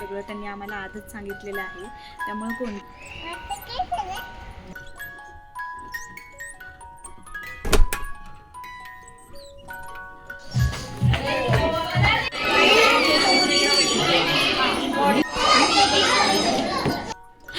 सगळं त्यांनी आम्हाला आधीच सांगितलेलं आहे. त्यामुळे कोण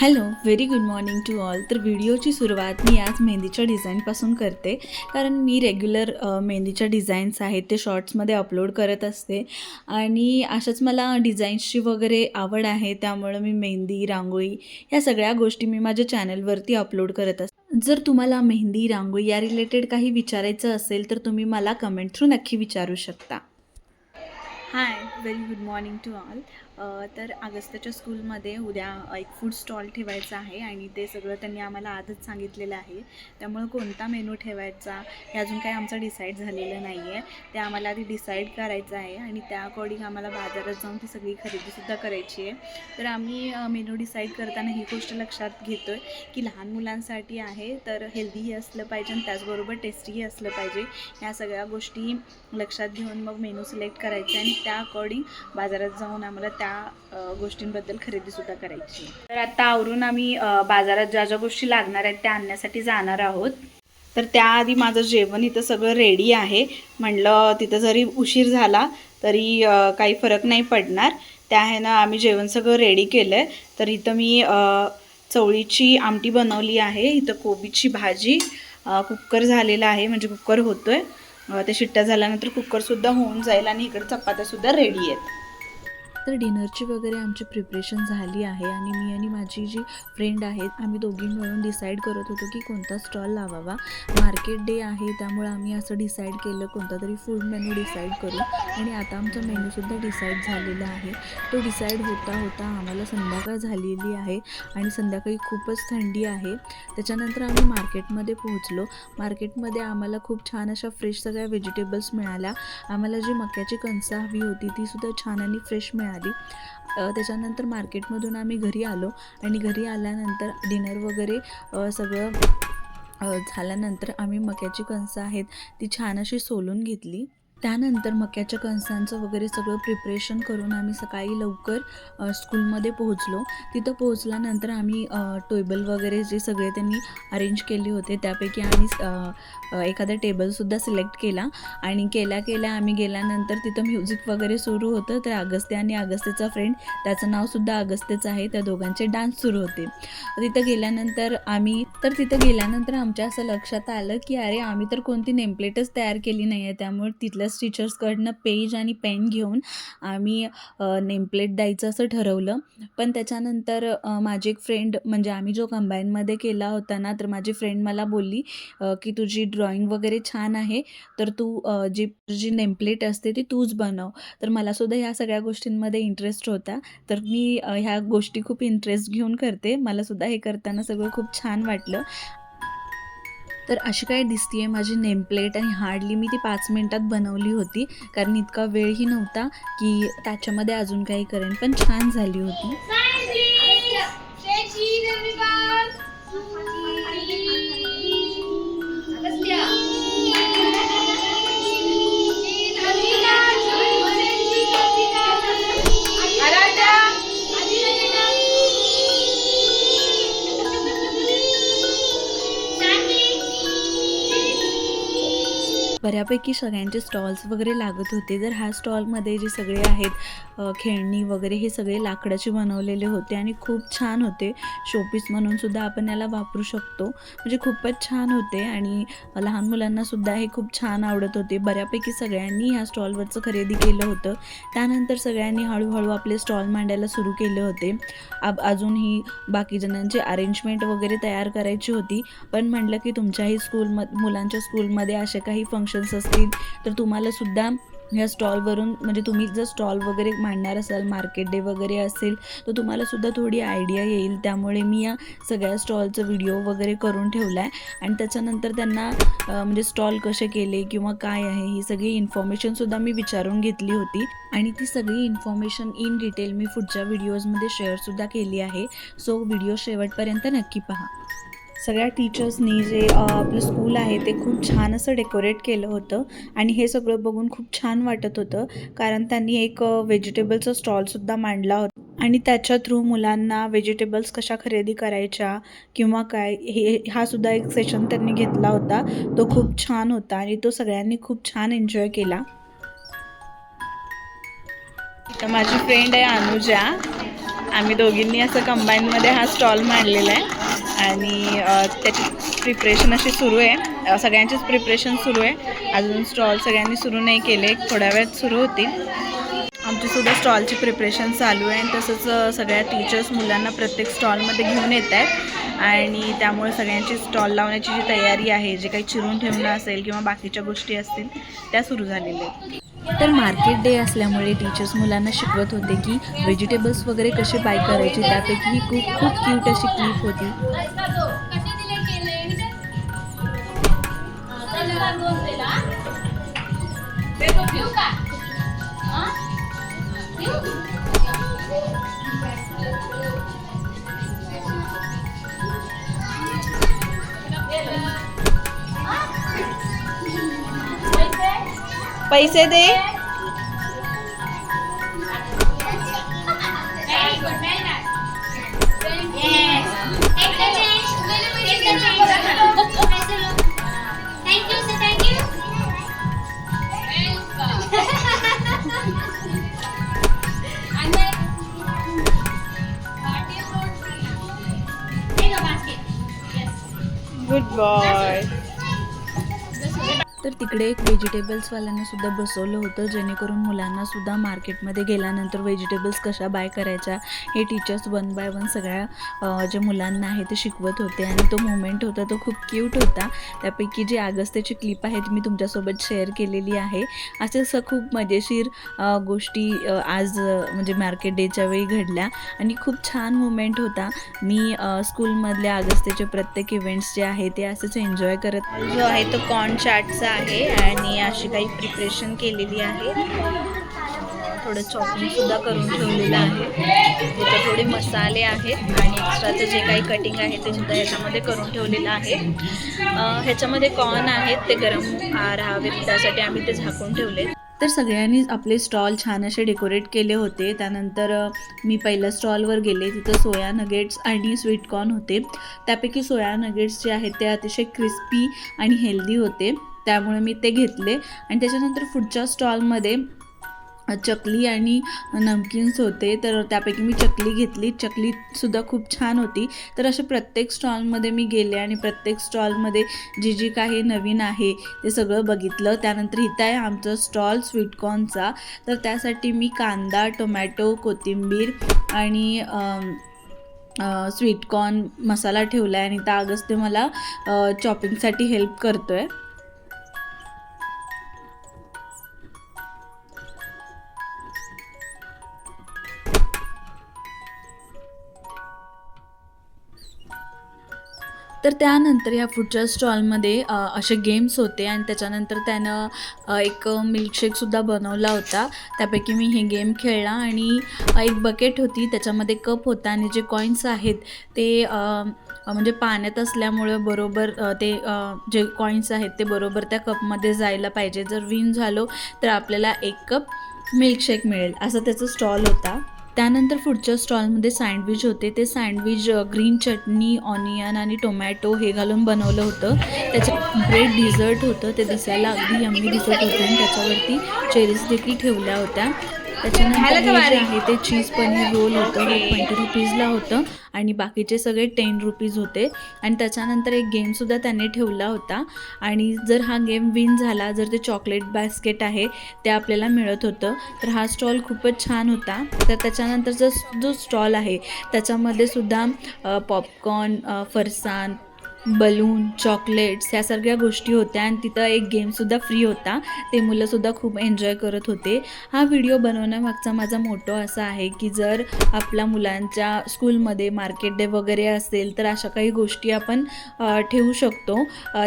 hello very good morning to all तर व्हिडिओची सुरुवात मी आज मेहंदीच्या डिझाईनपासून करते. कारण मी रेग्युलर मेहंदीच्या डिझाईन्स आहेत ते शॉर्ट्समध्ये अपलोड करत असते. आणि अशाच मला डिझाईन्सची वगैरे आवड आहे त्यामुळं मी मेहंदी रांगोळी ह्या सगळ्या गोष्टी मी माझ्या चॅनलवरती अपलोड करत असते जर तुम्हाला मेहंदी रांगोळी या रिलेटेड काही विचारायचं असेल तर तुम्ही मला कमेंट थ्रू नक्की विचारू शकता. Hi very good morning to all तर अगस्त्याच्या स्कूलमध्ये उद्या एक फूड स्टॉल ठेवायचा आहे आणि ते सगळं त्यांनी आम्हाला आधीच सांगितलेलं आहे. त्यामुळं कोणता मेनू ठेवायचा हे अजून काही आमचं डिसाईड झालेलं नाही आहे ते आम्हाला आधी डिसाईड करायचं आहे आणि त्या अकॉर्डिंग आम्हाला बाजारात जाऊन ती सगळी खरेदीसुद्धा करायची आहे. तर आम्ही मेनू डिसाईड करताना ही गोष्ट लक्षात घेतो आहे की लहान मुलांसाठी आहे तर हेल्दीही असलं पाहिजे आणि त्याचबरोबर टेस्टीही असलं पाहिजे. ह्या सगळ्या गोष्टी लक्षात घेऊन मग मेनू सिलेक्ट करायचे आणि त्या अकॉर्डिंग बाजारात जाऊन आम्हाला त्या गोष्टींबद्दल गोष्टींबद्दल खरेदीसुद्धा करायची तर आता आवरून आम्ही बाजारात ज्या ज्या गोष्टी लागणार आहेत त्या आणण्यासाठी जाणार आहोत. तर त्याआधी माझं जेवण इथं सगळं रेडी आहे. म्हणलं तिथं जरी उशीर झाला तरी काही फरक नाही पडणार. त्या आहे ना आम्ही जेवण सगळं रेडी केलं आहे तर इथं मी चवळीची आमटी बनवली आहे. इथं कोबीची भाजी कुकर झालेला आहे. म्हणजे कुकर होतो आहे ते शिट्ट्या झाल्यानंतर कुकरसुद्धा होऊन जाईल आणि इकडे चपात्यासुद्धा रेडी आहेत. तर डिनरची वगैरे आमची प्रिपरेशन झाली आहे आणि मी आणि माझी जी फ्रेंड आहेत आम्ही दोघी मिळून डिसाईड करत होतो की कोणता स्टॉल लावावा. मार्केट डे आहे त्यामुळे आम्ही असं डिसाईड केलं कोणता तरी फूड मेनू डिसाईड करू. आणि आता आमचा मेनूसुद्धा डिसाईड झालेला आहे. तो डिसाईड होता होता आम्हाला संध्याकाळ झालेली आहे आणि संध्याकाळी खूपच थंडी आहे. त्याच्यानंतर आम्ही मार्केटमध्ये पोहोचलो. मार्केटमध्ये आम्हाला खूप छान अशा फ्रेश सगळ्या व्हेजिटेबल्स मिळाल्या. आम्हाला जी मक्याची कणसा हवी होती ती सुद्धा छान आणि फ्रेश मिळाली. अ, त्याच्यानंतर मार्केटमधून आम्ही घरी आलो आणि घरी आल्यानंतर डिनर वगैरे सगळं झाल्यानंतर आम्ही मक्याची कणसं आहेत ती छान अशी सोलून घेतली. त्यानंतर मक्याच्या कणसांचं वगैरे सगळं प्रिपरेशन करून आम्ही सकाळी लवकर स्कूलमध्ये पोहोचलो. तिथं पोहोचल्यानंतर आम्ही टेबल वगैरे जे सगळे त्यांनी अरेंज केले होते त्यापैकी आम्ही एखादा टेबलसुद्धा सिलेक्ट केला. आणि केल्या केल्या आम्ही गेल्यानंतर तिथं म्युझिक वगैरे सुरू होतं. तर अगस्ते आणि अगस्तेचा फ्रेंड त्याचं नावसुद्धा अगस्तेच आहे. त्या दोघांचे डान्स सुरू होते. तिथं गेल्यानंतर आम्ही तर तिथं गेल्यानंतर आमच्या असं लक्षात आलं की अरे आम्ही तर कोणती नेमप्लेटच तयार केली नाही आहे त्यामुळे तिथलं तिथल्याच टीचर्सकडनं पेज आणि पेन घेऊन आम्ही नेमप्लेट द्यायचं असं ठरवलं. पण त्याच्यानंतर माझी एक फ्रेंड म्हणजे आम्ही जो कंबाईनमध्ये केला होता ना तर माझी फ्रेंड मला बोलली की तुझी ड्रॉइंग वगैरे छान आहे तर तू जी जी नेमप्लेट असते ती तूच बनव. तर मलासुद्धा ह्या सगळ्या गोष्टींमध्ये इंटरेस्ट होता. तर मी ह्या गोष्टी खूप इंटरेस्ट घेऊन करते. मलासुद्धा हे करताना सगळं खूप छान वाटलं. तर अशी काय आहे माझी नेमप्लेट आणि हार्डली मी ती पाच मिनटात बनवली होती. कारण इतका वेळही नव्हता की त्याच्यामध्ये अजून काही करेन पण छान झाली होती. बऱ्यापैकी सगळ्यांचे स्टॉल्स वगैरे लागत होते. तर ह्या स्टॉलमध्ये जे सगळे आहेत खेळणी वगैरे हे सगळे लाकडाचे बनवलेले होते आणि खूप छान होते. शोपीस म्हणून सुद्धा आपण याला वापरू शकतो. म्हणजे खूपच छान होते आणि लहान मुलांना सुद्धा हे खूप छान आवडत होते. बऱ्यापैकी सगळ्यांनी ह्या स्टॉलवरचं खरेदी केलं होतं. त्यानंतर सगळ्यांनी हळूहळू आपले स्टॉल मांडायला सुरू केले होते. अब अजूनही बाकी जणांची अरेंजमेंट वगैरे तयार करायची होती. पण म्हटलं की तुमच्याही स्कूल मुलांच्या स्कूलमध्ये असे काही फंक्शन्स असतील तर तुम्हाला सुद्धा ह्या स्टॉलवरून म्हणजे तुम्ही जर स्टॉल वगैरे मांडणार असाल मार्केट डे वगैरे असेल तर तुम्हालासुद्धा थोडी आयडिया येईल. त्यामुळे मी या सगळ्या स्टॉलचं व्हिडिओ वगैरे करून ठेवला आहे आणि त्याच्यानंतर त्यांना म्हणजे स्टॉल कसे केले किंवा काय आहे ही सगळी इन्फॉर्मेशनसुद्धा मी विचारून घेतली होती. आणि ती सगळी इन्फॉर्मेशन इन डिटेल मी पुढच्या व्हिडिओजमध्ये शेअरसुद्धा केली आहे. सो व्हिडिओ शेवटपर्यंत नक्की पहा. सगळ्या टीचर्सनी जे आपलं स्कूल आहे ते खूप छान असं डेकोरेट केलं होतं. आणि हे सगळं बघून खूप छान वाटत होतं. कारण त्यांनी एक व्हेजिटेबलचा स्टॉलसुद्धा मांडला होता. आणि त्याच्या थ्रू मुलांना व्हेजिटेबल्स कशा खरेदी करायच्या किंवा काय हे हा सुद्धा एक सेशन त्यांनी घेतला होता. तो खूप छान होता आणि तो सगळ्यांनी खूप छान एन्जॉय केला. तर माझी फ्रेंड आहे अनुजा. आम्ही दोघींनी असं कंबाईनमध्ये हा स्टॉल मांडलेला आहे. आणि त्याची प्रिपरेशन अशी सुरू आहे. सगळ्यांचीच प्रिपरेशन सुरू आहे. अजून स्टॉल सगळ्यांनी सुरू नाही केले. थोड्या वेळात सुरू होतील. आमचीसुद्धा स्टॉलची प्रिपरेशन चालू आहे. आणि तसंच सगळ्या टीचर्स मुलांना प्रत्येक स्टॉलमध्ये घेऊन येत आहेत. आणि त्यामुळे सगळ्यांची स्टॉल लावण्याची जी तयारी आहे जे काही चिरून ठेवणं असेल किंवा बाकीच्या गोष्टी असतील त्या सुरू झालेल्या आहेत. तर मार्केट डे असल्यामुळे टीचर्स मुलांना शिकवत होते की व्हेजिटेबल्स वगैरे कसे बाय करायचे त्यापैकी ही खूप खूप क्यूट अशी क्लिप होती. पैसे दे Thank you, तर तिकडे एक व्हेजिटेबल्सवाल्यांना सुद्धा बसवलं होतं. जेणेकरून मुलांना सुद्धा मार्केटमध्ये गेल्यानंतर व्हेजिटेबल्स कशा बाय करायच्या हे टीचर्स वन बाय वन सगळ्या जे मुलांना आहे ते शिकवत होते. आणि तो मुमेंट होता तो खूप क्यूट होता. त्यापैकी जी आगस्त्याची क्लिप आहे ती मी तुमच्यासोबत शेअर केलेली आहे. असे असं खूप मजेशीर गोष्टी आज म्हणजे मार्केट डेच्या वेळी घडल्या. आणि खूप छान मुमेंट होता. मी स्कूलमधल्या अगस्तेचे प्रत्येक इव्हेंट्स जे आहे ते असेच एन्जॉय करत जो आहे तो कॉन चाटचा आहे आणि अशी काही प्रिपरेशन केलेली आहे. थोडं चॉपिंग सुद्धा करून ठेवलेलं आहे. त्याच्यात थोडे मसाले आहेत आणि एक्स्ट्राचं जे काही कटिंग आहे ते सुद्धा ह्याच्यामध्ये करून ठेवलेलं आहे. ह्याच्यामध्ये कॉर्न आहेत ते गरम राहावे त्यासाठी आम्ही ते झाकून ठेवले. तर सगळ्यांनी आपले स्टॉल छान असे डेकोरेट केले होते. त्यानंतर मी पहिल्या स्टॉलवर गेले. तिथं सोया नगेट्स आणि स्वीट कॉर्न होते. त्यापैकी सोया नगेट्स जे आहेत ते अतिशय क्रिस्पी आणि हेल्दी होते. त्यामुळे मी ते घेतले. आणि त्याच्यानंतर पुढच्या स्टॉलमध्ये चकली आणि नमकिन्स होते. तर त्यापैकी मी चकली घेतली. चकलीसुद्धा खूप छान होती. तर असे प्रत्येक स्टॉलमध्ये मी गेले आणि प्रत्येक स्टॉलमध्ये जी जी काही नवीन आहे ते सगळं बघितलं. त्यानंतर इथं आहे आमचं स्टॉल स्वीटकॉर्नचा. तर त्यासाठी मी कांदा टोमॅटो कोथिंबीर आणि स्वीटकॉर्न मसाला ठेवला आहे आणि त्या अगस्त मला चॉपिंगसाठी हेल्प करतो आहे तर त्यानंतर या पुढच्या स्टॉलमध्ये असे गेम्स होते आणि त्याच्यानंतर त्यानं एक मिल्कशेकसुद्धा बनवला होता. त्यापैकी मी हे गेम खेळला आणि एक बकेट होती. त्याच्यामध्ये कप होता आणि जे कॉईन्स आहेत ते म्हणजे पाण्यात असल्यामुळं बरोबर ते जे कॉईन्स आहेत ते बरोबर त्या कपमध्ये जायला पाहिजे. जर विन झालो तर आपल्याला एक कप मिल्कशेक मिळेल. असं त्याचं स्टॉल होता. त्यानंतर पुढच्या स्टॉलमध्ये सँडविच होते. ते सँडविच ग्रीन चटणी ऑनियन आणि टोमॅटो हे घालून बनवलं होतं. त्याच्यात ब्रेड डिझर्ट होतं. ते दिसायला अगदी यम्मी दिसत होतं आणि त्याच्यावरती चेरीज देखील ठेवल्या होत्या. त्याच्यानंतर हे जे आहे ते चीज पनीर रोल होतं हे ट्वेंटी रुपीजला होतं आणि बाकीचे सगळे टेन रुपीज होते. आणि त्याच्यानंतर एक गेमसुद्धा त्यांनी ठेवला होता. आणि जर हा गेम विन झाला जर ते चॉकलेट बास्केट आहे ते आपल्याला मिळत होतं. तर हा स्टॉल खूपच छान होता. तर त्याच्यानंतरचा जो स्टॉल आहे त्याच्यामध्ये सुद्धा पॉपकॉर्न अ, फरसाण बलून चॉकलेट्स ह्या सगळ्या गोष्टी होत्या आणि तिथं एक गेमसुद्धा फ्री होता. ते मुलंसुद्धा खूप एन्जॉय करत होते. हा व्हिडिओ बनवण्यामागचा माझा मोटो असा आहे की जर आपल्या मुलांच्या स्कूलमध्ये मार्केट डे वगैरे असेल तर अशा काही गोष्टी आपण ठेवू शकतो.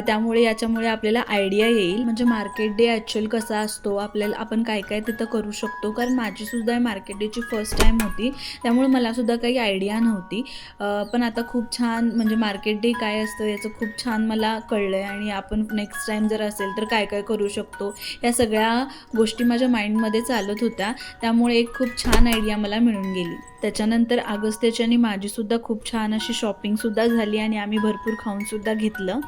त्यामुळे याच्यामुळे आपल्याला आयडिया येईल. म्हणजे मार्केट डे ॲक्च्युअल कसा असतो आपल्याला आपण काय काय तिथं करू शकतो? कारण माझीसुद्धा मार्केट डेची फर्स्ट टाईम होती. त्यामुळे मलासुद्धा काही आयडिया नव्हती. पण आता खूप छान म्हणजे मार्केट डे काय असतं याचं खूप छान मला कळलं आहे आणि आपण नेक्स्ट टाईम जर असेल तर काय काय करू शकतो या सगळ्या गोष्टी माझ्या माइंडमध्ये चालत होत्या. त्यामुळे एक खूप छान आयडिया मला मिळून गेली. त्याच्यानंतर अगस्त्याची आणि माझीसुद्धा खूप छान अशी शॉपिंगसुद्धा झाली आणि आम्ही भरपूर खाऊनसुद्धा घेतलं.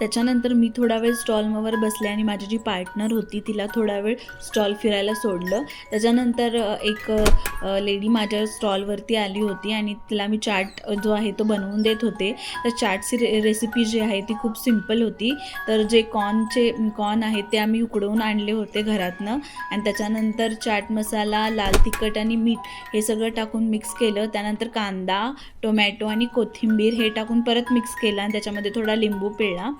त्याच्यानंतर मी थोडा वेळ स्टॉलवर बसले आणि माझी जी पार्टनर होती तिला थोडा वेळ स्टॉल फिरायला सोडलं. त्याच्यानंतर एक लेडी माझ्या स्टॉलवरती आली होती आणि तिला मी चाट जो आहे तो बनवून देत होते. तर चाटची रे रेसिपी जी आहे ती खूप सिंपल होती. तर जे कॉर्नचे कॉर्न आहेत ते आम्ही उकडवून आणले होते घरातनं. आणि त्याच्यानंतर चाट मसाला लाल तिखट आणि मीठ हे सगळं टाकून मिक्स केलं. त्यानंतर कांदा टोमॅटो आणि कोथिंबीर हे टाकून परत मिक्स केलं आणि त्याच्यामध्ये थोडा लिंबू पिळला.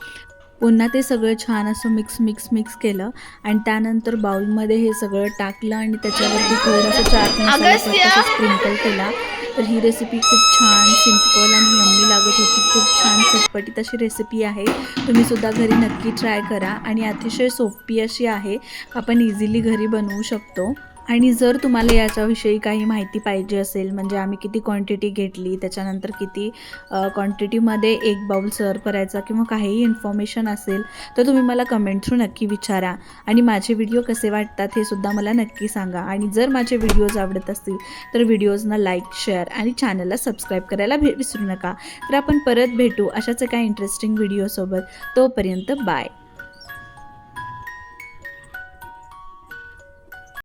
पुन्हा ते सगळं छान असं मिक्स मिक्स मिक्स केलं. आणि त्यानंतर बाउलमध्ये हे सगळं टाकलं आणि त्याच्यावरती थोडंसं चाट मसाला स्प्रिंकल केला. तर ही रेसिपी खूप छान सिंपल आणि यम्मी लागत होती. खूप छान चटपटीत अशी रेसिपी आहे. तुम्ही सुद्धा घरी नक्की ट्राय करा. आणि अतिशय सोपी अशी आहे. आपण इझिली घरी बनवू शकतो. आणि जर तुम्हाला याच्याविषयी काही माहिती पाहिजे असेल म्हणजे आम्ही किती क्वांटिटी घेतली त्याच्यानंतर किती क्वांटिटीमध्ये एक बाउल सर्व करायचा किंवा काहीही इन्फॉर्मेशन असेल तर तुम्ही मला कमेंट थ्रू नक्की विचारा. आणि माझे व्हिडिओ कसे वाटतात हे सुद्धा मला नक्की सांगा. आणि जर माझे व्हिडिओज आवडत असतील तर व्हिडिओजना लाईक शेअर आणि चॅनलला सबस्क्राईब करायला भे विसरू नका. तर आपण परत भेटू अशाच एका इंटरेस्टिंग व्हिडिओसोबत तोपर्यंत बाय